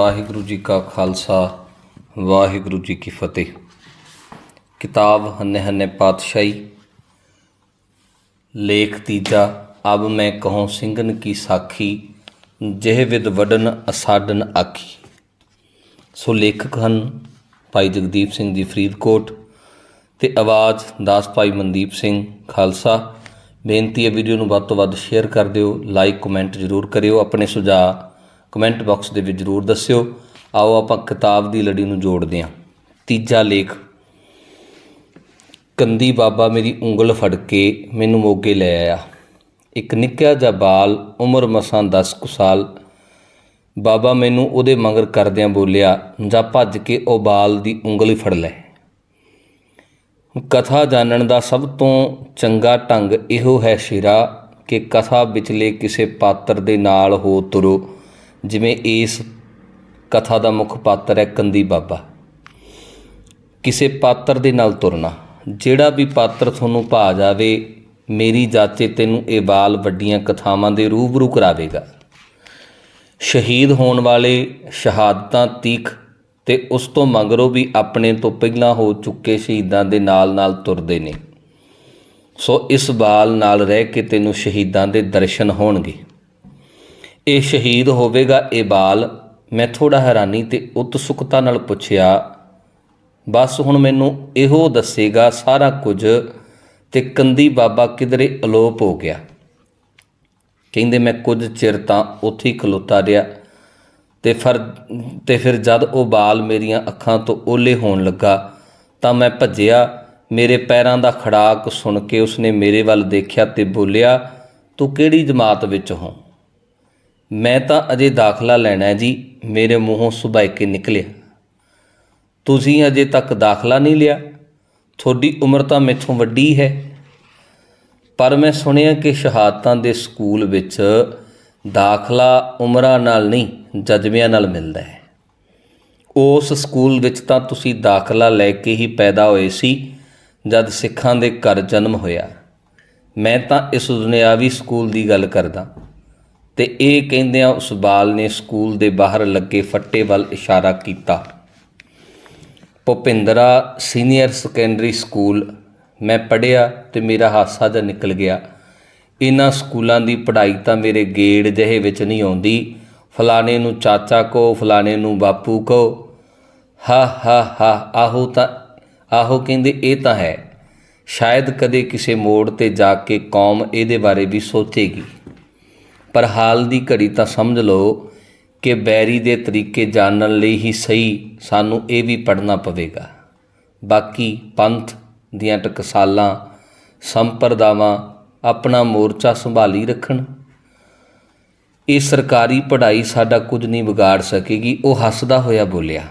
ਵਾਹਿਗੁਰੂ ਜੀ ਕਾ ਖਾਲਸਾ, ਵਾਹਿਗੁਰੂ ਜੀ ਕੀ ਫਤਿਹ। ਕਿਤਾਬ ਹੰਨੇ ਹੰਨੇ ਪਾਤਸ਼ਾਹੀ, ਲੇਖ ਤੀਜਾ, ਅਬ ਮੈਂ ਕਹੂੰ ਸਿੰਘਨ ਕੀ ਸਾਖੀ, ਜਿਹ ਵਿਦ ਵਡਨ ਅਸਾਡਨ ਆਖੀ। ਸੋ ਲੇਖਕ ਹਨ ਭਾਈ ਜਗਦੀਪ ਸਿੰਘ ਜੀ ਫਰੀਦਕੋਟ ਤੇ ਆਵਾਜ਼ ਦਾਸ ਭਾਈ ਮਨਦੀਪ ਸਿੰਘ ਖਾਲਸਾ। ਬੇਨਤੀ ਹੈ ਵੀਡੀਓ ਨੂੰ ਵੱਧ ਤੋਂ ਵੱਧ ਸ਼ੇਅਰ ਕਰ ਦਿਓ, ਲਾਈਕ, ਕਮੈਂਟ ਜ਼ਰੂਰ ਕਰਿਓ, ਆਪਣੇ ਸੁਝਾਅ ਕਮੈਂਟ ਬਾਕਸ ਦੇ ਵਿੱਚ ਜ਼ਰੂਰ ਦੱਸਿਓ। ਆਓ ਆਪਾਂ ਕਿਤਾਬ ਦੀ ਲੜੀ ਨੂੰ ਜੋੜਦੇ ਹਾਂ। ਤੀਜਾ ਲੇਖ। ਕੰਦੀ ਬਾਬਾ ਮੇਰੀ ਉਂਗਲ ਫੜ ਕੇ ਮੈਨੂੰ ਮੋਗੇ ਲੈ ਆਇਆ। ਇੱਕ ਨਿੱਕਾ ਜਿਹਾ ਬਾਲ ਉਮਰ ਮਸਾਂ 10 ਕੁ ਸਾਲ। ਬਾਬਾ ਮੈਨੂੰ ਉਹਦੇ ਮਗਰ ਕਰਦਿਆਂ ਬੋਲਿਆ, ਜਾਂ ਭੱਜ ਕੇ ਉਹ ਬਾਲ ਦੀ ਉਂਗਲ ਹੀ ਫੜ ਲੈ। ਕਥਾ ਜਾਣਨ ਦਾ ਸਭ ਤੋਂ ਚੰਗਾ ਢੰਗ ਇਹੋ ਹੈ ਸ਼ਿਰਾ ਕਿ ਕਥਾ ਵਿਚਲੇ ਕਿਸੇ ਪਾਤਰ ਦੇ ਨਾਲ ਹੋ ਤੁਰੋ। ਜਿਵੇਂ ਇਸ ਕਥਾ ਦਾ ਮੁੱਖ ਪਾਤਰ ਹੈ ਕੰਦੀ ਬਾਬਾ। ਕਿਸੇ ਪਾਤਰ ਦੇ ਨਾਲ ਤੁਰਨਾ, ਜਿਹੜਾ ਵੀ ਪਾਤਰ ਤੁਹਾਨੂੰ ਭਾ ਜਾਵੇ, ਮੇਰੀ ਜਾਚੇ ਤੈਨੂੰ ਇਹ ਬਾਲ ਵੱਡੀਆਂ ਕਥਾਵਾਂ ਦੇ ਰੂਬਰੂ ਕਰਾਵੇਗਾ। ਸ਼ਹੀਦ ਹੋਣ ਵਾਲੇ ਸ਼ਹਾਦਤਾਂ ਤੀਖ ਤੇ ਉਸ ਤੋਂ ਮਗਰੋਂ ਵੀ ਆਪਣੇ ਤੋਂ ਪਹਿਲਾਂ ਹੋ ਚੁੱਕੇ ਸ਼ਹੀਦਾਂ ਦੇ ਨਾਲ-ਨਾਲ ਤੁਰਦੇ ਨੇ। ਸੋ ਇਸ ਬਾਲ ਨਾਲ ਰਹਿ ਕੇ ਤੈਨੂੰ ਸ਼ਹੀਦਾਂ ਦੇ ਦਰਸ਼ਨ ਹੋਣਗੇ। ਇਹ ਸ਼ਹੀਦ ਹੋਵੇਗਾ ਇਹ ਬਾਲ। ਮੈਂ ਥੋੜਾ ਹੈਰਾਨੀ ਤੇ ਉਤਸੁਕਤਾ ਨਾਲ ਪੁੱਛਿਆ, ਬਸ ਹੁਣ ਮੈਨੂੰ ਇਹੋ ਦੱਸੇਗਾ ਸਾਰਾ ਕੁਝ ਤੇ ਕੰਦੀ ਬਾਬਾ ਕਿਧਰੇ ਅਲੋਪ ਹੋ ਗਿਆ? ਕਹਿੰਦੇ, ਮੈਂ ਕੁਝ ਚਿਰ ਤਾਂ ਉੱਥੇ ਹੀ ਖਲੋਤਾ ਰਿਹਾ ਤੇ ਫਿਰ ਤੇ ਫਿਰ ਜਦ ਉਹ ਬਾਲ ਮੇਰੀਆਂ ਅੱਖਾਂ ਤੋਂ ਓਲੇ ਹੋਣ ਲੱਗਾ ਤਾਂ ਮੈਂ ਭੱਜਿਆ, ਮੇਰੇ ਪੈਰਾਂ ਦਾ ਖੜਾਕ ਸੁਣ ਕੇ ਉਸਨੇ ਮੇਰੇ ਵੱਲ ਦੇਖਿਆ ਤੇ ਬੋਲਿਆ, ਤੂੰ ਕਿਹੜੀ ਜਮਾਤ ਵਿੱਚ ਹੋ? ਮੈਂ ਤਾਂ ਅਜੇ ਦਾਖਲਾ ਲੈਣਾ ਹੈ ਜੀ, ਮੇਰੇ ਮੂੰਹੋਂ ਸੁਭਾਇ ਕੇ ਨਿਕਲਿਆ। ਤੁਸੀਂ ਅਜੇ ਤੱਕ ਦਾਖਲਾ ਨਹੀਂ ਲਿਆ। ਤੁਹਾਡੀ ਉਮਰ ਤਾਂ ਮੈਥੋਂ ਵੱਡੀ ਹੈ। ਪਰ ਮੈਂ ਸੁਣਿਆ ਕਿ ਸ਼ਹਾਦਤਾਂ ਦੇ ਸਕੂਲ ਵਿੱਚ ਦਾਖਲਾ ਉਮਰਾਂ ਨਾਲ ਨਹੀਂ, ਜਜ਼ਬਿਆਂ ਨਾਲ ਮਿਲਦਾ ਹੈ। ਉਸ ਸਕੂਲ ਵਿੱਚ ਤਾਂ ਤੁਸੀਂ ਦਾਖਲਾ ਲੈ ਕੇ ਹੀ ਪੈਦਾ ਹੋਏ ਸੀ, ਜਦ ਸਿੱਖਾਂ ਦੇ ਘਰ ਜਨਮ ਹੋਇਆ। ਮੈਂ ਤਾਂ ਇਸ ਦੁਨਿਆਵੀ ਸਕੂਲ ਦੀ ਗੱਲ ਕਰਦਾ। ਤੇ ਇਹ ਕਹਿੰਦਿਆਂ ਉਸ ਬਾਲ ਨੇ ਸਕੂਲ ਦੇ ਬਾਹਰ ਲੱਗੇ ਫੱਟੇ ਵੱਲ ਇਸ਼ਾਰਾ ਕੀਤਾ। ਭੁਪਿੰਦਰਾ, ਸੀਨੀਅਰ ਸੈਕੰਡਰੀ ਸਕੂਲ, ਮੈਂ ਪੜਿਆ ਤੇ ਮੇਰਾ ਹਾਸਾ ਜਿਹਾ ਨਿਕਲ ਗਿਆ। ਇਹਨਾਂ ਸਕੂਲਾਂ ਦੀ ਪੜ੍ਹਾਈ ਤਾਂ ਮੇਰੇ ਗੇੜ ਜਿਹੇ ਵਿੱਚ ਨਹੀਂ ਆਉਂਦੀ। ਫਲਾਣੇ ਨੂੰ ਚਾਚਾ ਕੋ ਫਲਾਣੇ ਨੂੰ ਬਾਪੂ ਕੋ ਹਾ ਹਾ ਹਾ, ਆਹੋ ਤਾਂ, ਆਹੋ ਕਹਿੰਦੇ ਇਹ ਤਾਂ ਹੈ। ਸ਼ਾਇਦ ਕਦੇ ਕਿਸੇ ਮੋੜ ਤੇ ਜਾ ਕੇ ਕੌਮ ਇਹਦੇ ਬਾਰੇ ਵੀ ਸੋਚੇਗੀ। ਪਰ ਹਾਲ ਦੀ ਘੜੀ ਤਾਂ ਸਮਝ ਲਓ ਕਿ ਬੈਰੀ ਦੇ ਤਰੀਕੇ ਜਾਣਨ ਲਈ ਹੀ ਸਹੀ ਸਾਨੂੰ ਇਹ ਵੀ ਪੜਨਾ ਪਵੇਗਾ। ਬਾਕੀ ਪੰਥ ਦੀਆਂ ਟਕਸਾਲਾਂ, ਸੰਪਰਦਾਵਾਂ ਆਪਣਾ ਮੋਰਚਾ ਸੰਭਾਲੀ ਰੱਖਣ। ਇਹ ਸਰਕਾਰੀ ਪੜ੍ਹਾਈ ਸਾਡਾ ਕੁਝ ਨਹੀਂ ਵਿਗਾੜ ਸਕੇਗੀ, ਉਹ ਹੱਸਦਾ ਹੋਇਆ ਬੋਲਿਆ।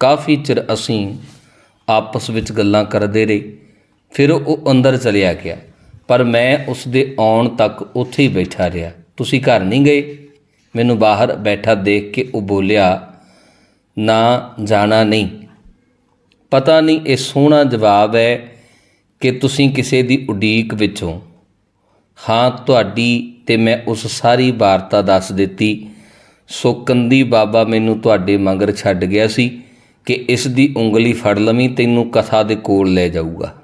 ਕਾਫੀ ਚਿਰ ਅਸੀਂ ਆਪਸ ਵਿੱਚ ਗੱਲਾਂ ਕਰਦੇ ਰਹੇ, ਫਿਰ ਉਹ ਅੰਦਰ ਚਲਿਆ ਗਿਆ, ਪਰ ਮੈਂ ਉਸ ਦੇ ਆਉਣ ਤੱਕ ਉੱਥੇ ਹੀ ਬੈਠਾ ਰਿਹਾ। ਤੁਸੀਂ ਘਰ ਨਹੀਂ ਗਏ? ਮੈਨੂੰ ਬਾਹਰ ਬੈਠਾ ਦੇਖ ਕੇ ਉਹ ਬੋਲਿਆ, ਨਾ, ਜਾਣਾ ਨਹੀਂ। ਪਤਾ ਨਹੀਂ ਇਹ ਸੋਹਣਾ ਜਵਾਬ ਹੈ ਕਿ ਤੁਸੀਂ ਕਿਸੇ ਦੀ ਉਡੀਕ ਵਿੱਚੋਂ। ਹਾਂ, ਤੁਹਾਡੀ ਤੇ ਮੈਂ ਉਸ ਸਾਰੀ ਵਾਰਤਾ ਦੱਸ ਦਿੱਤੀ। ਸੋ ਕੰਦੀ ਬਾਬਾ ਮੈਨੂੰ ਤੁਹਾਡੇ ਮਗਰ ਛੱਡ ਗਿਆ ਸੀ ਕਿ ਇਸ ਦੀ ਉਂਗਲੀ ਫੜ ਲਵੀਂ, ਤੈਨੂੰ ਕਥਾ ਦੇ ਕੋਲ ਲੈ ਜਾਊਗਾ।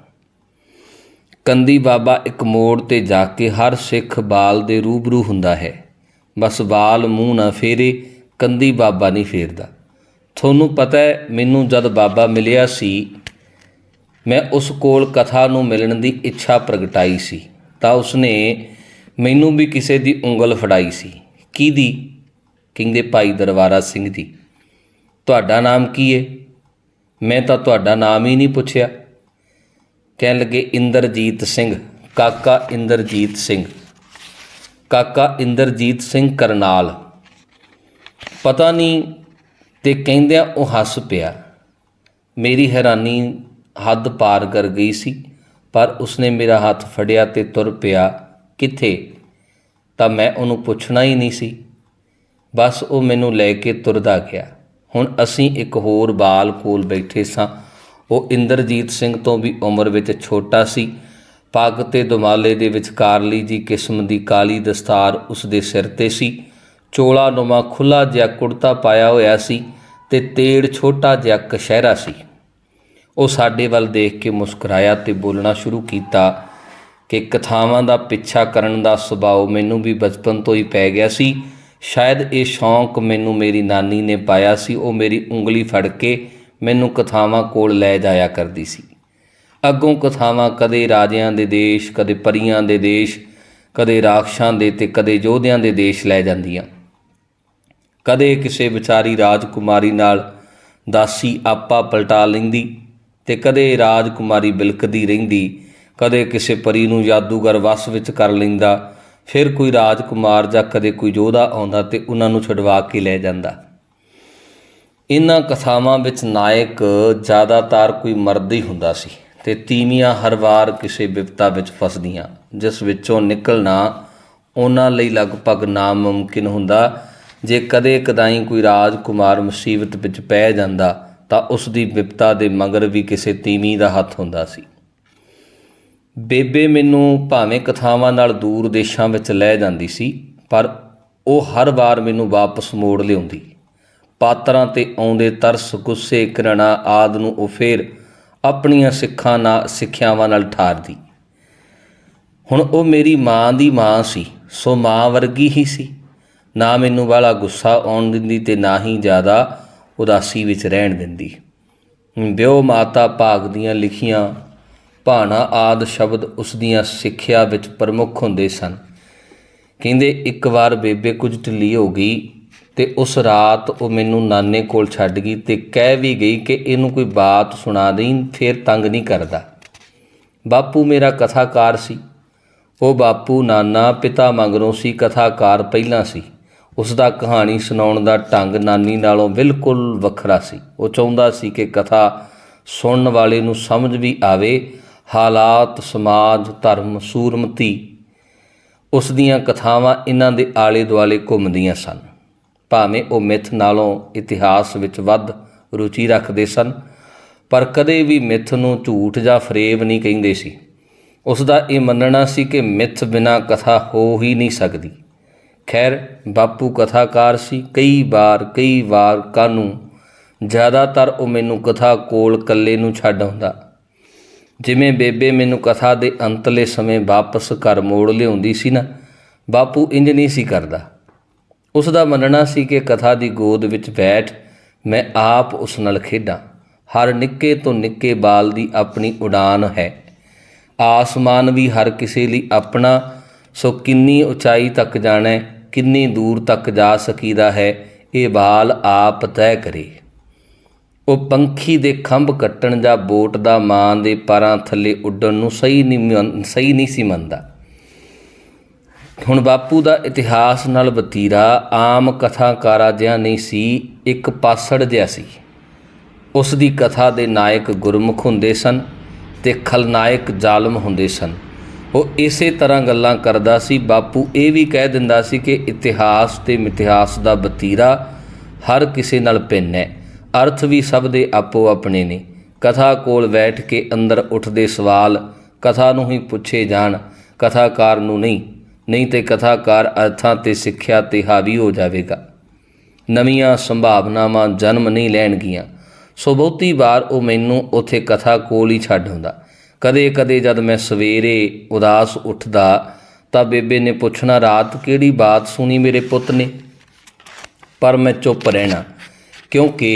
ਕੰਦੀ ਬਾਬਾ ਇੱਕ ਮੋੜ ਤੇ ਜਾ ਕੇ ਹਰ ਸਿੱਖ ਬਾਲ ਦੇ ਰੂਬਰੂ ਹੁੰਦਾ ਹੈ। ਬਸ ਬਾਲ ਮੂੰਹ ਨਾ ਫੇਰੇ, ਕੰਦੀ ਬਾਬਾ ਨਹੀਂ ਫੇਰਦਾ। ਤੁਹਾਨੂੰ ਪਤਾ ਹੈ, ਮੈਨੂੰ ਜਦ ਬਾਬਾ ਮਿਲਿਆ ਸੀ, ਮੈਂ ਉਸ ਕੋਲ ਕਥਾ ਨੂੰ ਮਿਲਣ ਦੀ ਇੱਛਾ ਪ੍ਰਗਟਾਈ ਸੀ। ਤਾਂ ਉਸਨੇ ਮੈਨੂੰ ਵੀ ਕਿਸੇ ਦੀ ਉਂਗਲ ਫੜਾਈ ਸੀ। ਕਿਹਦੀ? ਕਹਿੰਦੇ ਭਾਈ ਦਰਬਾਰਾ ਸਿੰਘ ਦੀ। ਤੁਹਾਡਾ ਨਾਮ ਕੀ ਹੈ ਮੈਂ ਤਾਂ ਤੁਹਾਡਾ ਨਾਮ ਹੀ ਨਹੀਂ ਪੁੱਛਿਆ। ਕਹਿਣ ਲੱਗੇ ਇੰਦਰਜੀਤ ਸਿੰਘ, ਕਾਕਾ ਇੰਦਰਜੀਤ ਸਿੰਘ। ਕਾਕਾ ਇੰਦਰਜੀਤ ਸਿੰਘ ਕਰਨਾਲ। ਪਤਾ ਨਹੀਂ ਤੇ ਕਹਿੰਦਿਆਂ ਉਹ ਹੱਸ ਪਿਆ। ਮੇਰੀ ਹੈਰਾਨੀ ਹੱਦ ਪਾਰ ਕਰ ਗਈ ਸੀ, ਪਰ ਉਸਨੇ ਮੇਰਾ ਹੱਥ ਫੜਿਆ ਤੇ ਤੁਰ ਪਿਆ ਕਿੱਥੇ? ਤਾਂ ਮੈਂ ਉਹਨੂੰ ਪੁੱਛਣਾ ਹੀ ਨਹੀਂ ਸੀ। ਬਸ ਉਹ ਮੈਨੂੰ ਲੈ ਕੇ ਤੁਰਦਾ ਗਿਆ। ਹੁਣ ਅਸੀਂ ਇੱਕ ਹੋਰ ਬਾਲ ਕੋਲ ਬੈਠੇ ਸਾਂ। ਉਹ ਇੰਦਰਜੀਤ ਸਿੰਘ ਤੋਂ ਵੀ ਉਮਰ ਵਿੱਚ ਛੋਟਾ ਸੀ। ਪੱਗ ਤੇ ਦੁਮਾਲੇ ਦੇ ਵਿਚਕਾਰਲੀ ਜੀ ਕਿਸਮ ਦੀ ਕਾਲੀ ਦਸਤਾਰ ਉਸ ਦੇ ਸਿਰ ਤੇ ਸੀ। ਚੋਲਾ ਨੁਮਾ ਖੁੱਲਾ ਜਿਹਾ ਕੁੜਤਾ ਪਾਇਆ ਹੋਇਆ ਸੀ ਤੇ ਤੇੜ ਛੋਟਾ ਜਿਹਾ ਕਸ਼ਹਿਰਾ ਸੀ। ਉਹ ਸਾਡੇ ਵੱਲ ਦੇਖ ਕੇ ਮੁਸਕਰਾਇਆ ਤੇ ਬੋਲਣਾ ਸ਼ੁਰੂ ਕੀਤਾ ਕਿ ਕਥਾਵਾਂ ਦਾ ਪਿੱਛਾ ਕਰਨ ਦਾ ਸੁਭਾਅ ਮੈਨੂੰ ਵੀ ਬਚਪਨ ਤੋਂ ਹੀ ਪੈ ਗਿਆ ਸੀ। ਸ਼ਾਇਦ ਇਹ ਸ਼ੌਂਕ ਮੈਨੂੰ ਮੇਰੀ ਨਾਨੀ ਨੇ ਪਾਇਆ ਸੀ। ਉਹ ਮੇਰੀ ਉਂਗਲੀ ਫੜ ਕੇ ਮੈਨੂੰ ਕਥਾਵਾਂ ਕੋਲ ਲੈ ਜਾਇਆ ਕਰਦੀ ਸੀ। ਅੱਗੋਂ ਕਥਾਵਾਂ ਕਦੇ ਰਾਜਿਆਂ ਦੇ ਦੇਸ਼, ਕਦੇ ਪਰੀਆਂ ਦੇ ਦੇਸ਼, ਕਦੇ ਰਾਖਸ਼ਾਂ ਦੇ ਤੇ ਕਦੇ ਯੋਧਿਆਂ ਦੇ ਦੇਸ਼ ਲੈ ਜਾਂਦੀਆਂ। ਕਦੇ ਕਿਸੇ ਵਿਚਾਰੀ ਰਾਜਕੁਮਾਰੀ ਨਾਲ ਦਾਸੀ ਆਪਾ ਪਲਟਾ ਲੈਂਦੀ ਤੇ ਕਦੇ ਰਾਜਕੁਮਾਰੀ ਬਿਲਕਦੀ ਰਹਿੰਦੀ, ਕਦੇ ਕਿਸੇ ਪਰੀ ਨੂੰ ਜਾਦੂਗਰ ਵਸ ਵਿੱਚ ਕਰ ਲੈਂਦਾ, ਫਿਰ ਕੋਈ ਰਾਜਕੁਮਾਰ ਜਾਂ ਕਦੇ ਕੋਈ ਯੋਧਾ ਆਉਂਦਾ ਤੇ ਉਹਨਾਂ ਨੂੰ ਛਡਵਾ ਕੇ ਲੈ ਜਾਂਦਾ। ਇਹਨਾਂ ਕਥਾਵਾਂ ਵਿੱਚ ਨਾਇਕ ਜ਼ਿਆਦਾਤਰ ਕੋਈ ਮਰਦ ਹੀ ਹੁੰਦਾ ਸੀ ਤੇ ਤੀਵੀਆਂ ਹਰ ਵਾਰ ਕਿਸੇ ਵਿਪਤਾ ਵਿੱਚ ਫਸਦੀਆਂ, ਜਿਸ ਵਿੱਚੋਂ ਨਿਕਲਣਾ ਉਹਨਾਂ ਲਈ ਲਗਭਗ ਨਾਮੁਮਕਿਨ ਹੁੰਦਾ। ਜੇ ਕਦੇ ਕਦਾਈ ਕੋਈ ਰਾਜਕੁਮਾਰ ਮੁਸੀਬਤ ਵਿੱਚ ਪੈ ਜਾਂਦਾ, ਤਾਂ ਉਸ ਦੀ ਵਿਪਤਾ ਦੇ ਮਗਰ ਵੀ ਕਿਸੇ ਤੀਵੀਂ ਦਾ ਹੱਥ ਹੁੰਦਾ ਸੀ। ਬੇਬੇ ਮੈਨੂੰ ਭਾਵੇਂ ਕਥਾਵਾਂ ਨਾਲ ਦੂਰ ਦੇਸ਼ਾਂ ਵਿੱਚ ਲੈ ਜਾਂਦੀ ਸੀ, ਪਰ ਉਹ ਹਰ ਵਾਰ ਮੈਨੂੰ ਵਾਪਸ ਮੋੜ ਲਿਆਉਂਦੀ। ਪਾਤਰਾਂ ਤੇ ਆਉਂਦੇ ਤਰਸ, ਗੁੱਸੇ, ਘ੍ਰਿਣਾ ਆਦ ਨੂੰ ਉਹ ਫੇਰ ਆਪਣੀਆਂ ਸਿੱਖਾਂ ਨਾਲ, ਸਿੱਖਿਆਵਾਂ ਨਾਲ ਠਾਰਦੀ। ਹੁਣ ਉਹ ਮੇਰੀ ਮਾਂ ਦੀ ਮਾਂ ਸੀ, ਸੋ ਮਾਂ ਵਰਗੀ ਹੀ ਸੀ। ਨਾ ਮੈਨੂੰ ਵਾਲਾ ਗੁੱਸਾ ਆਉਣ ਦਿੰਦੀ ਤੇ ਨਾ ਹੀ ਜ਼ਿਆਦਾ ਉਦਾਸੀ ਵਿੱਚ ਰਹਿਣ ਦਿੰਦੀ। ਬਿਓ ਮਾਤਾ ਭਾਗ ਦੀਆਂ ਲਿਖੀਆਂ ਭਾਣਾ ਆਦ ਸ਼ਬਦ ਉਸ ਦੀਆਂ ਸਿੱਖਿਆ ਵਿੱਚ ਪ੍ਰਮੁੱਖ ਹੁੰਦੇ ਸਨ। ਕਹਿੰਦੇ, ਇੱਕ ਵਾਰ ਬੇਬੇ ਕੁਝ ਢਿੱਲੀ ਹੋ ਗਈ ਤੇ ਉਸ ਰਾਤ ਉਹ ਮੈਨੂੰ ਨਾਨੇ ਕੋਲ ਛੱਡ ਗਈ ਤੇ ਕਹਿ ਵੀ ਗਈ ਕਿ ਇਹਨੂੰ ਕੋਈ ਬਾਤ ਸੁਣਾ ਦੇਈਂ, ਫੇਰ ਤੰਗ ਨਹੀਂ ਕਰਦਾ। ਬਾਪੂ ਮੇਰਾ ਕਥਾਕਾਰ ਸੀ। ਉਹ ਬਾਪੂ ਨਾਨਾ ਪਿਤਾ ਮਗਰੋਂ ਸੀ, ਕਥਾਕਾਰ ਪਹਿਲਾਂ ਸੀ। ਉਸ ਦਾ ਕਹਾਣੀ ਸੁਣਾਉਣ ਦਾ ਢੰਗ ਨਾਨੀ ਨਾਲੋਂ ਬਿਲਕੁਲ ਵੱਖਰਾ ਸੀ। ਉਹ ਚਾਹੁੰਦਾ ਸੀ ਕਿ ਕਥਾ ਸੁਣਨ ਵਾਲੇ ਨੂੰ ਸਮਝ ਵੀ ਆਵੇ। ਹਾਲਾਤ, ਸਮਾਜ, ਧਰਮ, ਸੂਰਮਤੀ, ਉਸ ਦੀਆਂ ਕਥਾਵਾਂ ਇਹਨਾਂ ਦੇ ਆਲੇ ਦੁਆਲੇ ਘੁੰਮਦੀਆਂ ਸਨ। ਭਾਵੇਂ ਉਹ ਮਿੱਥ ਨਾਲੋਂ ਇਤਿਹਾਸ ਵਿੱਚ ਵੱਧ ਰੁਚੀ ਰੱਖਦੇ ਸਨ, ਪਰ ਕਦੇ ਵੀ ਮਿੱਥ ਨੂੰ ਝੂਠ ਜਾਂ ਫਰੇਬ ਨਹੀਂ ਕਹਿੰਦੇ ਸੀ। ਉਸ ਦਾ ਇਹ ਮੰਨਣਾ ਸੀ ਕਿ ਮਿੱਥ ਬਿਨਾ ਕਥਾ ਹੋ ਹੀ ਨਹੀਂ ਸਕਦੀ। ਖੈਰ, ਬਾਪੂ ਕਥਾਕਾਰ ਸੀ, ਕਈ ਵਾਰ ਕਈ ਵਾਰ ਕਾਨੂੰ ਜ਼ਿਆਦਾਤਰ ਉਹ ਮੈਨੂੰ ਕਥਾ ਕੋਲ ਇਕੱਲੇ ਨੂੰ ਛੱਡ ਆਉਂਦਾ। ਜਿਵੇਂ ਬੇਬੇ ਮੈਨੂੰ ਕਥਾ ਦੇ ਅੰਤਲੇ ਸਮੇਂ ਵਾਪਸ ਘਰ ਮੋੜ ਲਿਆਉਂਦੀ ਸੀ ਨਾ, ਬਾਪੂ ਇੰਜ ਨਹੀਂ ਸੀ ਕਰਦਾ। ਉਸ ਦਾ ਮੰਨਣਾ ਸੀ ਕਿ ਕਥਾ ਦੀ ਗੋਦ ਵਿੱਚ ਬੈਠ ਮੈਂ ਆਪ ਉਸ ਨਾਲ ਖੇਡਾਂ। ਹਰ ਨਿੱਕੇ ਤੋਂ ਨਿੱਕੇ ਬਾਲ ਦੀ ਆਪਣੀ ਉਡਾਨ ਹੈ। ਆਸਮਾਨ ਵੀ ਹਰ ਕਿਸੇ ਲਈ ਆਪਣਾ, ਸੋ ਕਿੰਨੀ ਉਚਾਈ ਤੱਕ ਜਾਣਾ, ਕਿੰਨੀ ਦੂਰ ਤੱਕ ਜਾ ਸਕੀਦਾ ਹੈ, ਇਹ ਬਾਲ ਆਪ ਤੈਅ ਕਰੇ। ਉਹ ਪੰਖੀ ਦੇ ਖੰਭ ਕੱਟਣ ਜਾਂ ਬੋਟ ਦਾ ਮਾਂ ਦੇ ਪਰਾਂ ਥੱਲੇ ਉੱਡਣ ਨੂੰ ਸਹੀ ਨਹੀਂ ਮੰਨ- ਸਹੀ ਨਹੀਂ ਸੀ ਮੰਨਦਾ। ਹੁਣ ਬਾਪੂ ਦਾ ਇਤਿਹਾਸ ਨਾਲ ਬਤੀਰਾ, ਆਮ ਕਥਾਕਾਰਾਂ ਜਿਹਾ ਨਹੀਂ ਸੀ, ਇੱਕ ਪਾਸੜ ਜਿਹਾ ਸੀ। ਉਸ ਦੀ ਕਥਾ ਦੇ ਨਾਇਕ ਗੁਰਮੁਖ ਹੁੰਦੇ ਸਨ ਤੇ ਖਲਨਾਇਕ ਜ਼ਾਲਮ ਹੁੰਦੇ ਸਨ। ਉਹ ਇਸੇ ਤਰ੍ਹਾਂ ਗੱਲਾਂ ਕਰਦਾ ਸੀ। ਬਾਪੂ ਇਹ ਵੀ ਕਹਿ ਦਿੰਦਾ ਸੀ ਕਿ ਇਤਿਹਾਸ ਤੇ ਮਿਥਿਹਾਸ ਦਾ ਬਤੀਰਾ ਹਰ ਕਿਸੇ ਨਾਲ ਭਿੰਨ ਹੈ। ਅਰਥ ਵੀ ਸਭ ਦੇ ਆਪੋ ਆਪਣੇ ਨੇ। ਕਥਾ ਕੋਲ ਬੈਠ ਕੇ ਅੰਦਰ ਉੱਠਦੇ ਸਵਾਲ ਕਥਾ ਨੂੰ ਹੀ ਪੁੱਛੇ ਜਾਣ, ਕਥਾਕਾਰ ਨੂੰ ਨਹੀਂ। ਨਹੀਂ ਤੇ ਕਥਾਕਾਰ ਅਰਥਾਂ ਤੇ ਸਿੱਖਿਆ ਤੇ ਹਾਵੀ ਹੋ ਜਾਵੇਗਾ। ਨਵੀਆਂ ਸੰਭਾਵਨਾਵਾਂ ਜਨਮ ਨਹੀਂ ਲੈਣਗੀਆਂ। ਸੋ ਬਹੁਤੀ ਵਾਰ ਉਹ ਮੈਨੂੰ ਉਥੇ ਕਥਾ ਕੋਲ ਹੀ ਛੱਡ ਹੁੰਦਾ ਕਦੇ ਕਦੇ ਜਦ ਮੈਂ ਸਵੇਰੇ ਉਦਾਸ ਉੱਠਦਾ, ਤਾਂ ਬੇਬੇ ਨੇ ਪੁੱਛਣਾ, ਰਾਤ ਕਿਹੜੀ ਬਾਤ ਸੁਣੀ ਮੇਰੇ ਪੁੱਤ ਨੇ? ਪਰ ਮੈਂ ਚੁੱਪ ਰਹਿਣਾ, ਕਿਉਂਕਿ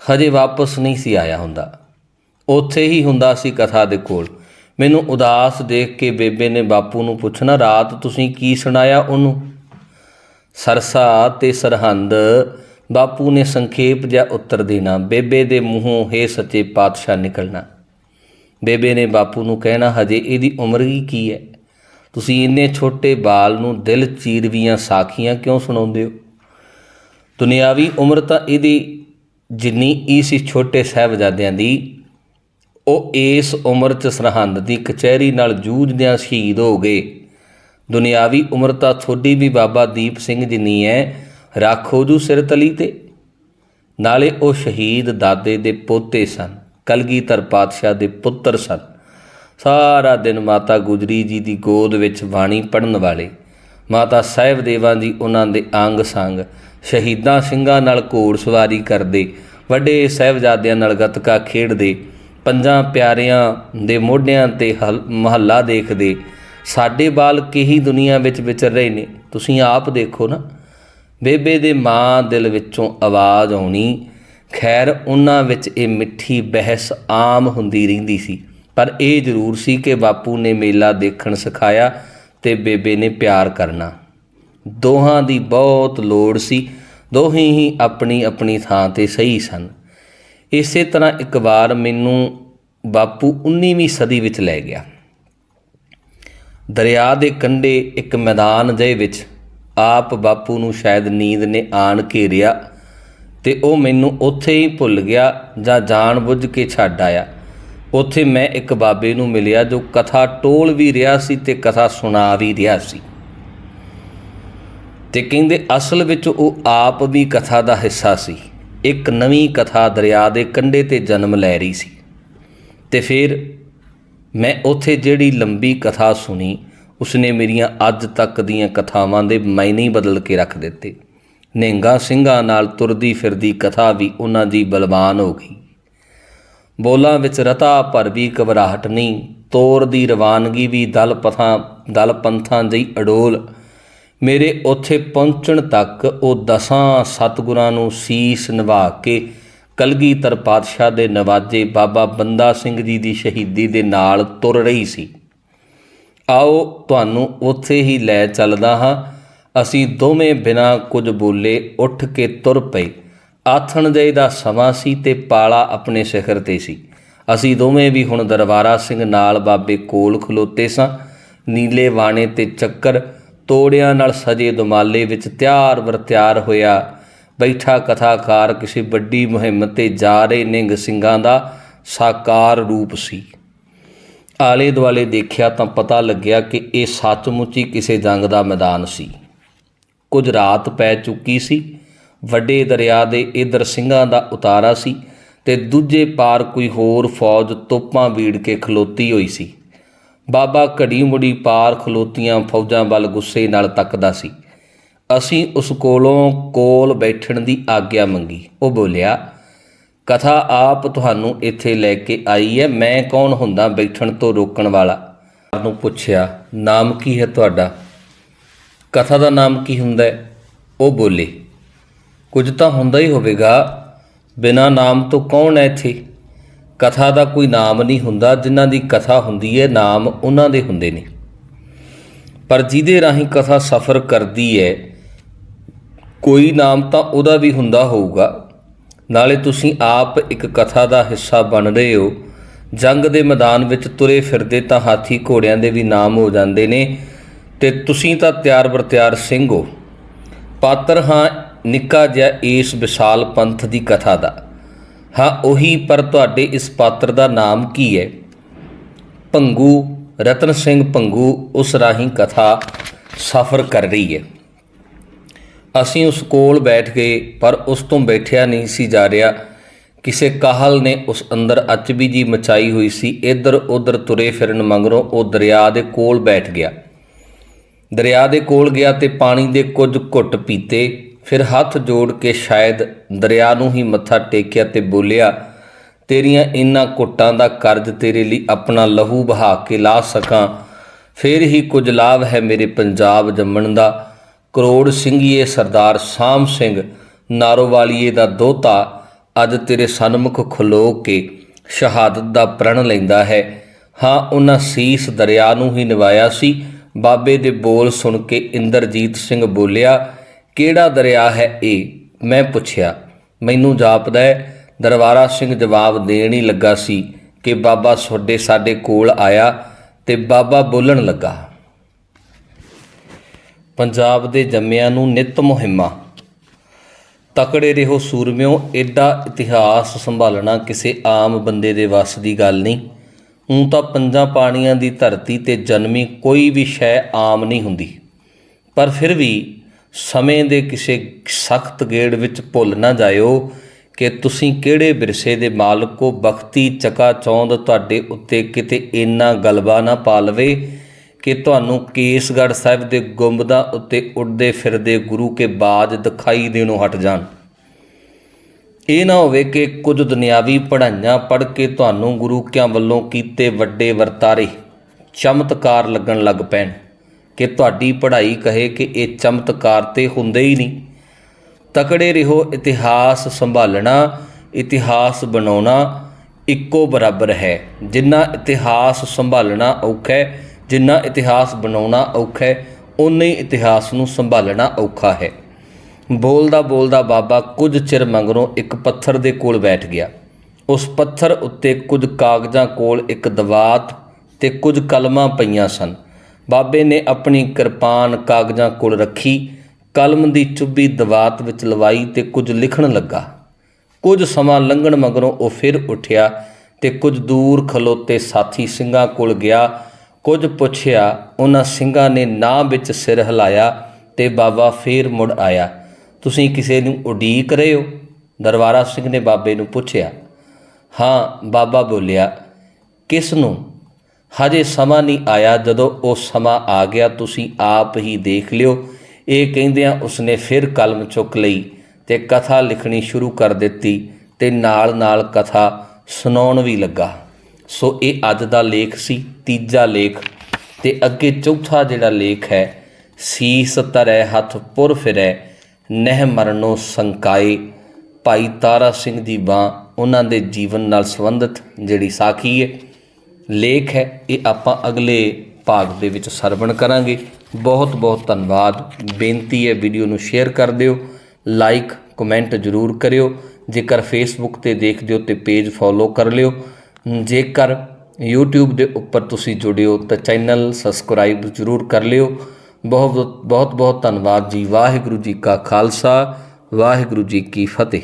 ਹਜੇ ਵਾਪਸ ਨਹੀਂ ਸੀ ਆਇਆ ਹੁੰਦਾ। ਉੱਥੇ ਹੀ ਹੁੰਦਾ ਸੀ ਕਥਾ ਦੇ ਕੋਲ। ਮੈਨੂੰ ਉਦਾਸ ਦੇਖ ਕੇ ਬੇਬੇ ਨੇ ਬਾਪੂ ਨੂੰ ਪੁੱਛਣਾ, ਰਾਤ ਤੁਸੀਂ ਕੀ ਸੁਣਾਇਆ ਉਹਨੂੰ? ਸਰਸਾ ਤੇ ਸਰਹੰਦ। ਬਾਪੂ ਨੇ ਸੰਖੇਪ ਜਿਹਾ ਉੱਤਰ ਦੇਣਾ। ਬੇਬੇ ਦੇ ਮੂੰਹੋਂ ਹੇ ਸੱਚੇ ਪਾਤਸ਼ਾਹ ਨਿਕਲਣਾ। ਬੇਬੇ ਨੇ ਬਾਪੂ ਨੂੰ ਕਹਿਣਾ, ਹਜੇ ਇਹਦੀ ਉਮਰ ਹੀ ਕੀ ਹੈ? ਤੁਸੀਂ ਇੰਨੇ ਛੋਟੇ ਬਾਲ ਨੂੰ ਦਿਲ ਚੀਰਵੀਆਂ ਸਾਖੀਆਂ ਕਿਉਂ ਸੁਣਾਉਂਦੇ ਹੋ? ਦੁਨਿਆਵੀ ਉਮਰ ਤਾਂ ਇਹਦੀ ਜਿੰਨੀ ਈ ਸੀ ਛੋਟੇ ਸਾਹਿਬਜ਼ਾਦਿਆਂ ਦੀ। ਉਹ ਇਸ ਉਮਰ 'ਚ ਸਰਹੰਦ ਦੀ ਕਚਹਿਰੀ ਨਾਲ ਜੂਝਦਿਆਂ ਸ਼ਹੀਦ ਹੋ ਗਏ। ਦੁਨਿਆਵੀ ਉਮਰ ਤਾਂ ਥੋੜੀ ਵੀ ਬਾਬਾ ਦੀਪ ਸਿੰਘ ਜਿੰਨੀ ਹੈ ਰੱਖੋ ਜੂ ਸਿਰ ਤਲੀ ਤੇ। ਨਾਲੇ ਉਹ ਸ਼ਹੀਦ ਦਾਦੇ ਦੇ ਪੋਤੇ ਸਨ, ਕਲਗੀਧਰ ਪਾਤਸ਼ਾਹ ਦੇ ਪੁੱਤਰ ਸਨ। ਸਾਰਾ ਦਿਨ ਮਾਤਾ ਗੁਜਰੀ ਜੀ ਦੀ ਗੋਦ ਵਿੱਚ ਬਾਣੀ ਪੜਨ ਵਾਲੇ, ਮਾਤਾ ਸਾਹਿਬ ਦੇਵਾਂ ਜੀ ਉਹਨਾਂ ਦੇ ਅੰਗ ਸੰਗ, ਸ਼ਹੀਦਾਂ ਸਿੰਘਾਂ ਨਾਲ ਘੋੜ ਸਵਾਰੀ ਕਰਦੇ, ਵੱਡੇ ਸਾਹਿਬਜ਼ਾਦਿਆਂ ਨਾਲ ਗੱਤਕਾ ਖੇਡਦੇ ਪੰਜਾਂ ਪਿਆਰਿਆਂ ਦੇ ਮੋਢਿਆਂ ਤੇ ਹਲ- ਮਹੱਲਾ ਦੇਖਦੇ। ਸਾਡੇ ਬਾਲ ਕਿਹੀ ਦੁਨੀਆ ਵਿੱਚ ਵਿਚਰ ਰਹੇ ਨੇ? ਤੁਸੀਂ ਆਪ ਦੇਖੋ ਨਾ। ਬੇਬੇ ਦੇ ਮਾਂ ਦਿਲ ਵਿੱਚੋਂ ਆਵਾਜ਼ ਆਉਣੀ। ਖੈਰ, ਉਹਨਾਂ ਵਿੱਚ ਇਹ ਮਿੱਠੀ ਬਹਿਸ ਆਮ ਹੁੰਦੀ ਰਹਿੰਦੀ ਸੀ। ਪਰ ਇਹ ਜ਼ਰੂਰ ਸੀ ਕਿ ਬਾਪੂ ਨੇ ਮੇਲਾ ਦੇਖਣ ਸਿਖਾਇਆ ਤੇ ਬੇਬੇ ਨੇ ਪਿਆਰ ਕਰਨਾ। ਦੋਹਾਂ ਦੀ ਬਹੁਤ ਲੋੜ ਸੀ। ਦੋਹੇ ਹੀ ਆਪਣੀ ਆਪਣੀ ਥਾਂ ਤੇ ਸਹੀ ਸਨ। ਇਸੇ ਤਰ੍ਹਾਂ ਇੱਕ ਵਾਰ ਮੈਨੂੰ ਬਾਪੂ 19ਵੀਂ ਸਦੀ ਵਿੱਚ ਲੈ ਗਿਆ। ਦਰਿਆ ਦੇ ਕੰਢੇ ਇੱਕ ਮੈਦਾਨ ਦੇ ਵਿੱਚ ਆਪ ਬਾਪੂ ਨੂੰ ਸ਼ਾਇਦ ਨੀਂਦ ਨੇ ਆਣ ਘੇਰਿਆ ਤੇ ਉਹ ਮੈਨੂੰ ਉੱਥੇ ਹੀ ਭੁੱਲ ਗਿਆ ਜਾਂ ਜਾਣ ਬੁੱਝ ਕੇ ਛੱਡ ਆਇਆ। ਉੱਥੇ ਮੈਂ ਇੱਕ ਬਾਬੇ ਨੂੰ ਮਿਲਿਆ ਜੋ ਕਥਾ ਟੋਲ ਵੀ ਰਿਹਾ ਸੀ ਤੇ ਕਥਾ ਸੁਣਾ ਵੀ ਰਿਹਾ ਸੀ। ਤੇ ਕਹਿੰਦੇ ਅਸਲ ਵਿੱਚ ਉਹ ਆਪ ਵੀ ਕਥਾ ਦਾ ਹਿੱਸਾ ਸੀ। ਇੱਕ ਨਵੀਂ ਕਥਾ ਦਰਿਆ ਦੇ ਕੰਢੇ ਤੇ ਜਨਮ ਲੈ ਰਹੀ ਸੀ। ਤੇ ਫਿਰ ਮੈਂ ਉੱਥੇ ਜਿਹੜੀ ਲੰਬੀ ਕਥਾ ਸੁਣੀ, ਉਸਨੇ ਮੇਰੀਆਂ ਅੱਜ ਤੱਕ ਦੀਆਂ ਕਥਾਵਾਂ ਦੇ ਮਾਇਨੇ ਬਦਲ ਕੇ ਰੱਖ ਦਿੱਤੇ। ਨਿਹੰਗਾ ਸਿੰਘਾਂ ਨਾਲ ਤੁਰਦੀ ਫਿਰਦੀ ਕਥਾ ਵੀ ਉਹਨਾਂ ਦੀ ਬਲਵਾਨ ਹੋ ਗਈ। ਬੋਲਾਂ ਵਿੱਚ ਰਤਾ ਭਰ ਵੀ ਘਬਰਾਹਟ ਨਹੀਂ, ਤੋਰ ਦੀ ਰਵਾਨਗੀ ਵੀ ਦਲ ਪਥਾਂ ਦਲ ਪੰਥਾਂ ਦੀ ਅਡੋਲ ਮੇਰੇ ਉੱਥੇ ਪਹੁੰਚਣ ਤੱਕ ਉਹ ਦਸਾਂ ਸਤਿਗੁਰਾਂ ਨੂੰ ਸੀਸ ਨਿਭਾ ਕੇ ਕਲਗੀਧਰ ਪਾਤਸ਼ਾਹ ਦੇ ਨਵਾਜੇ ਬਾਬਾ ਬੰਦਾ ਸਿੰਘ ਜੀ ਦੀ ਸ਼ਹੀਦੀ ਦੇ ਨਾਲ ਤੁਰ ਰਹੀ ਸੀ। ਆਓ ਤੁਹਾਨੂੰ ਉੱਥੇ ਹੀ ਲੈ ਚੱਲਦਾ ਹਾਂ। ਅਸੀਂ ਦੋਵੇਂ ਬਿਨਾਂ ਕੁਝ ਬੋਲੇ ਉੱਠ ਕੇ ਤੁਰ ਪਏ। ਆਥਣ ਦੇ ਦਾ ਸਮਾਂ ਸੀ ਤੇ ਪਾਲਾ ਆਪਣੇ ਸਿਖਰ ਤੇ ਸੀ। ਅਸੀਂ ਦੋਵੇਂ ਵੀ ਹੁਣ ਦਰਬਾਰਾ ਸਿੰਘ ਨਾਲ ਬਾਬੇ ਕੋਲ ਖਲੋਤੇ ਸਾਂ। ਨੀਲੇ ਵਾਣੇ ਤੇ ਚੱਕਰ ਤੋੜਿਆਂ ਨਾਲ ਸਜੇ ਦੁਮਾਲੇ ਵਿੱਚ ਤਿਆਰ ਵਰਤਿਆਰ ਹੋਇਆ। ਬੈਠਾ ਕਥਾਕਾਰ ਕਿਸੇ ਵੱਡੀ ਮੁਹਿੰਮ ਤੇ ਜਾ ਰਹੇ ਨਿੰਗ ਸਿੰਘਾਂ ਦਾ ਸਾਕਾਰ ਰੂਪ ਸੀ। ਆਲੇ ਦੁਆਲੇ ਦੇਖਿਆ ਤਾਂ ਪਤਾ ਲੱਗਿਆ ਕਿ ਇਹ ਸੱਚਮੁੱਚ ਹੀ ਕਿਸੇ ਜੰਗ ਦਾ ਮੈਦਾਨ ਸੀ। ਕੁਝ ਰਾਤ ਪੈ ਚੁੱਕੀ ਸੀ। ਵੱਡੇ ਦਰਿਆ ਦੇ ਇਧਰ ਸਿੰਘਾਂ ਦਾ ਉਤਾਰਾ ਸੀ ਤੇ ਦੂਜੇ ਪਾਰ ਕੋਈ ਹੋਰ ਫੌਜ ਤੋਪਾਂ ਵੀੜ ਕੇ ਖਲੋਤੀ ਹੋਈ ਸੀ। ਬਾਬਾ ਘੜੀ ਮੁੜੀ ਪਾਰ ਖਲੋਤੀਆਂ ਫੌਜਾਂ ਵੱਲ ਗੁੱਸੇ ਨਾਲ ਤੱਕਦਾ ਸੀ। ਅਸੀਂ ਉਸ ਕੋਲੋਂ ਕੋਲ ਬੈਠਣ ਦੀ ਆਗਿਆ ਮੰਗੀ। ਉਹ ਬੋਲਿਆ, ਕਥਾ ਆਪ ਤੁਹਾਨੂੰ ਇੱਥੇ ਲੈ ਕੇ ਆਈ ਹੈ, ਮੈਂ ਕੌਣ ਹੁੰਦਾ ਬੈਠਣ ਤੋਂ ਰੋਕਣ ਵਾਲਾ? ਨੂੰ ਪੁੱਛਿਆ, ਨਾਮ ਕੀ ਹੈ ਤੁਹਾਡਾ? ਕਥਾ ਦਾ ਨਾਮ ਕੀ ਹੁੰਦਾ ਹੈ? ਉਹ ਬੋਲੇ, ਕੁਝ ਤਾਂ ਹੁੰਦਾ ਹੀ ਹੋਵੇਗਾ, ਬਿਨਾ ਨਾਮ ਤੋਂ ਕੌਣ ਹੈ ਇੱਥੇ? ਕਥਾ ਦਾ ਕੋਈ ਨਾਮ ਨਹੀਂ ਹੁੰਦਾ, ਜਿਨ੍ਹਾਂ ਦੀ ਕਥਾ ਹੁੰਦੀ ਹੈ, ਨਾਮ ਉਹਨਾਂ ਦੇ ਹੁੰਦੇ ਨੇ। ਪਰ ਜਿਹਦੇ ਰਾਹੀਂ ਕਥਾ ਸਫ਼ਰ ਕਰਦੀ ਹੈ, ਕੋਈ ਨਾਮ ਤਾਂ ਉਹਦਾ ਵੀ ਹੁੰਦਾ ਹੋਊਗਾ। ਨਾਲੇ ਤੁਸੀਂ ਆਪ ਇੱਕ ਕਥਾ ਦਾ ਹਿੱਸਾ ਬਣ ਰਹੇ ਹੋ। ਜੰਗ ਦੇ ਮੈਦਾਨ ਵਿੱਚ ਤੁਰੇ ਫਿਰਦੇ ਤਾਂ ਹਾਥੀ ਘੋੜਿਆਂ ਦੇ ਵੀ ਨਾਮ ਹੋ ਜਾਂਦੇ ਨੇ, ਤੇ ਤੁਸੀਂ ਤਾਂ ਤਿਆਰ ਬਰਤਿਆਰ ਸਿੰਘ ਹੋ। ਪਾਤਰ ਹਾਂ, ਨਿੱਕਾ ਜਿਹਾ ਇਸ ਵਿਸ਼ਾਲ ਪੰਥ ਦੀ ਕਥਾ ਦਾ। ਹਾਂ, ਉਹੀ, ਪਰ ਤੁਹਾਡੇ ਇਸ ਪਾਤਰ ਦਾ ਨਾਮ ਕੀ ਹੈ? ਭੰਗੂ ਰਤਨ ਸਿੰਘ ਭੰਗੂ ਉਸ ਰਾਹੀਂ ਕਥਾ ਸਫ਼ਰ ਕਰ ਰਹੀ ਹੈ। ਅਸੀਂ ਉਸ ਕੋਲ ਬੈਠ ਗਏ, ਪਰ ਉਸ ਤੋਂ ਬੈਠਿਆ ਨਹੀਂ ਸੀ ਜਾ ਰਿਹਾ। ਕਿਸੇ ਕਾਹਲ ਨੇ ਉਸ ਅੰਦਰ ਅਚਬੀ ਜੀ ਮਚਾਈ ਹੋਈ ਸੀ। ਇੱਧਰ ਉੱਧਰ ਤੁਰੇ ਫਿਰਨ ਮਗਰੋਂ ਉਹ ਦਰਿਆ ਦੇ ਕੋਲ ਬੈਠ ਗਿਆ। ਦਰਿਆ ਦੇ ਕੋਲ ਗਿਆ ਤੇ ਪਾਣੀ ਦੇ ਕੁਝ ਘੁੱਟ ਪੀਤੇ। ਫਿਰ ਹੱਥ ਜੋੜ ਕੇ ਸ਼ਾਇਦ ਦਰਿਆ ਨੂੰ ਹੀ ਮੱਥਾ ਟੇਕਿਆ ਤੇ ਬੋਲਿਆ, ਤੇਰੀਆਂ ਇਨ੍ਹਾਂ ਘੁੱਟਾਂ ਦਾ ਕਰਜ਼ ਤੇਰੇ ਲਈ ਆਪਣਾ ਲਹੂ ਬਹਾ ਕੇ ਲਾ ਸਕਾਂ। ਫਿਰ ਹੀ ਕੁਝ ਲਾਭ ਹੈ ਮੇਰੇ ਪੰਜਾਬ ਜੰਮਣ ਦਾ। ਕਰੋੜ ਸਿੰਘੀਏ ਸਰਦਾਰ ਸਾਮ ਸਿੰਘ, ਨਾਰੋਵਾਲੀਏ ਦਾ ਦੋਤਾ, ਅੱਜ ਤੇਰੇ ਸਨਮੁਖ ਖਲੋ ਕੇ ਸ਼ਹਾਦਤ ਦਾ ਪ੍ਰਣ ਲੈਂਦਾ ਹੈ। ਹਾਂ ਉਹਨਾਂ ਸੀਸ ਦਰਿਆ ਨੂੰ ਹੀ ਨਿਵਾਇਆ ਸੀ। ਬਾਬੇ ਦੇ ਬੋਲ ਸੁਣ ਕੇ ਇੰਦਰਜੀਤ ਸਿੰਘ ਬੋਲਿਆ ਕਿਹੜਾ ਦਰਿਆ ਹੈ ਇਹ? ਮੈਂ ਪੁੱਛਿਆ। ਮੈਨੂੰ ਜਾਪਦਾ ਹੈ, ਦਰਬਾਰਾ ਸਿੰਘ ਜਵਾਬ ਦੇਣ ਹੀ ਲੱਗਾ ਸੀ ਕਿ ਬਾਬਾ ਤੁਹਾਡੇ ਸਾਡੇ ਕੋਲ ਆਇਆ ਤੇ ਬਾਬਾ ਬੋਲਣ ਲੱਗਾ। ਪੰਜਾਬ ਦੇ ਜੰਮਿਆਂ ਨੂੰ ਨਿਤ ਮੁਹਿੰਮਾਂ। ਤਕੜੇ ਰਹੋ ਸੂਰਮਿਓ ਐਡਾ ਇਤਿਹਾਸ ਸੰਭਾਲਣਾ ਕਿਸੇ ਆਮ ਬੰਦੇ ਦੇ ਵੱਸ ਦੀ ਗੱਲ ਨਹੀਂ। ਉਂ ਤਾਂ ਪੰਜਾਂ ਪਾਣੀਆਂ ਦੀ ਧਰਤੀ ਤੇ ਜਨਮੀ ਕੋਈ ਵੀ ਸ਼ੈ ਆਮ ਨਹੀਂ ਹੁੰਦੀ। ਪਰ ਫਿਰ ਵੀ ਸਮੇਂ ਦੇ ਕਿਸੇ ਸਖਤ ਗੇੜ ਵਿੱਚ ਭੁੱਲ ਨਾ ਜਾਇਓ ਕਿ ਤੁਸੀਂ ਕਿਹੜੇ ਵਿਰਸੇ ਦੇ ਮਾਲਕ ਹੋ। ਬਖਤੀ ਚਕਾ ਚੌਂਦ ਤੁਹਾਡੇ ਉੱਤੇ ਕਿਤੇ ਇੰਨਾ ਗਲਬਾ ਨਾ ਪਾ ਲਵੇ ਕਿ ਤੁਹਾਨੂੰ ਕੇਸਗੜ੍ਹ ਸਾਹਿਬ ਦੇ ਗੁੰਬਦਾਂ ਉੱਤੇ ਉੱਡਦੇ ਫਿਰਦੇ ਗੁਰੂ ਕੇ ਬਾਜ ਦਿਖਾਈ ਦੇਣੋਂ ਹਟ ਜਾਣ। ਇਹ ਨਾ ਹੋਵੇ ਕਿ ਕੁਝ ਦੁਨਿਆਵੀ ਪੜ੍ਹਾਈਆਂ ਪੜ੍ਹ ਕੇ ਤੁਹਾਨੂੰ ਗੁਰੂ ਕਿਆਂ ਵੱਲੋਂ ਕੀਤੇ ਵੱਡੇ ਵਰਤਾਰੇ ਚਮਤਕਾਰ ਲੱਗਣ ਲੱਗ ਪੈਣ। ਕਿ ਤੁਹਾਡੀ ਪੜ੍ਹਾਈ ਕਹੇ ਕਿ ਇਹ ਚਮਤਕਾਰ ਤੇ ਹੁੰਦੇ ਹੀ ਨਹੀਂ। ਤਕੜੇ ਰਹੋ, ਇਤਿਹਾਸ ਸੰਭਾਲਣਾ, ਇਤਿਹਾਸ ਬਣਾਉਣਾ ਇੱਕੋ ਬਰਾਬਰ ਹੈ। ਜਿੰਨਾ ਇਤਿਹਾਸ ਸੰਭਾਲਣਾ ਔਖਾ ਹੈ, ਜਿੰਨਾ ਇਤਿਹਾਸ ਬਣਾਉਣਾ ਔਖਾ ਹੈ ਉਨਾ ਹੀ ਇਤਿਹਾਸ ਨੂੰ ਸੰਭਾਲਣਾ ਔਖਾ ਹੈ। ਬੋਲਦਾ ਬੋਲਦਾ ਬਾਬਾ ਕੁਝ ਚਿਰ ਮਗਰੋਂ ਇੱਕ ਪੱਥਰ ਦੇ ਕੋਲ ਬੈਠ ਗਿਆ। ਉਸ ਪੱਥਰ ਉੱਤੇ ਕੁਝ ਕਾਗਜ਼ਾਂ ਕੋਲ ਇੱਕ ਦਵਾਤ ਤੇ ਕੁਝ ਕਲਮਾਂ ਪਈਆਂ ਸਨ। ਬਾਬੇ ਨੇ ਆਪਣੀ ਕਿਰਪਾਨ ਕਾਗਜ਼ਾਂ ਕੋਲ ਰੱਖੀ, ਕਲਮ ਦੀ ਚੁੱਭੀ ਦਵਾਤ ਵਿੱਚ ਲਵਾਈ ਤੇ ਕੁਝ ਲਿਖਣ ਲੱਗਾ। ਕੁਝ ਸਮਾਂ ਲੰਘਣ ਮਗਰੋਂ ਉਹ ਫਿਰ ਉੱਠਿਆ ਤੇ ਕੁਝ ਦੂਰ ਖਲੋਤੇ ਸਾਥੀ ਸਿੰਘਾਂ ਕੋਲ ਗਿਆ। ਕੁਝ ਪੁੱਛਿਆ, ਉਹਨਾਂ ਸਿੰਘਾਂ ਨੇ ਨਾ ਵਿੱਚ ਸਿਰ ਹਿਲਾਇਆ ਤੇ ਬਾਬਾ ਫੇਰ ਮੁੜ ਆਇਆ। ਤੁਸੀਂ ਕਿਸੇ ਨੂੰ ਉਡੀਕ ਰਹੇ ਹੋ? ਦਰਬਾਰਾ ਸਿੰਘ ਨੇ ਬਾਬੇ ਨੂੰ ਪੁੱਛਿਆ। ਹਾਂ, ਬਾਬਾ ਬੋਲਿਆ, ਕਿਸ ਨੂੰ? ਹਜੇ ਸਮਾਂ ਨਹੀਂ ਆਇਆ, ਜਦੋਂ ਉਹ ਸਮਾਂ ਆ ਗਿਆ, ਤੁਸੀਂ ਆਪ ਹੀ ਦੇਖ ਲਿਓ। ਇਹ ਕਹਿੰਦਿਆਂ ਉਸਨੇ ਫਿਰ ਕਲਮ ਚੁੱਕ ਲਈ ਤੇ ਕਥਾ ਲਿਖਣੀ ਸ਼ੁਰੂ ਕਰ ਦਿੱਤੀ ਤੇ ਨਾਲ-ਨਾਲ ਕਥਾ ਸੁਣਾਉਣ ਵੀ ਲੱਗਾ। ਸੋ ਇਹ ਅੱਜ ਦਾ ਲੇਖ ਸੀ, ਤੀਜਾ ਲੇਖ ਤੇ ਅੱਗੇ ਚੌਥਾ ਜਿਹੜਾ ਲੇਖ ਹੈ, ਸੀਸ ਤਰੈ ਹੱਥ ਪੁਰ ਫਿਰੈ, ਨਹਿ ਮਰਨੋ ਸੰਕਾਏ। ਭਾਈ ਤਾਰਾ ਸਿੰਘ ਦੀ ਬਾਂ ਉਹਨਾਂ ਦੇ ਜੀਵਨ ਨਾਲ ਸੰਬੰਧਿਤ ਜਿਹੜੀ ਸਾਖੀ ਹੈ ਲੇਖ ਹੈ, ਇਹ ਆਪਾਂ ਅਗਲੇ ਭਾਗ ਦੇ ਵਿੱਚ ਸਰਵਣ ਕਰਾਂਗੇ। ਬਹੁਤ ਬਹੁਤ ਧੰਨਵਾਦ। ਬੇਨਤੀ ਹੈ ਵੀਡੀਓ ਨੂੰ ਸ਼ੇਅਰ ਕਰ ਦਿਓ, ਲਾਈਕ, ਕਮੈਂਟ ਜ਼ਰੂਰ ਕਰਿਓ। ਜੇਕਰ ਫੇਸਬੁੱਕ ਤੇ ਦੇਖਦੇ ਹੋ ਤੇ ਪੇਜ ਫੋਲੋ ਕਰ ਲਿਓ। ਜੇਕਰ YouTube ਦੇ ਉੱਪਰ ਤੁਸੀਂ ਜੁੜਿਓ ਤਾਂ ਚੈਨਲ ਸਬਸਕ੍ਰਾਈਬ ਜ਼ਰੂਰ ਕਰ ਲਿਓ। ਬਹੁਤ ਬਹੁਤ ਬਹੁਤ ਬਹੁਤ ਧੰਨਵਾਦ ਜੀ। ਵਾਹਿਗੁਰੂ ਜੀ ਕਾ ਖਾਲਸਾ, ਵਾਹਿਗੁਰੂ ਜੀ ਕੀ ਫਤਿਹ।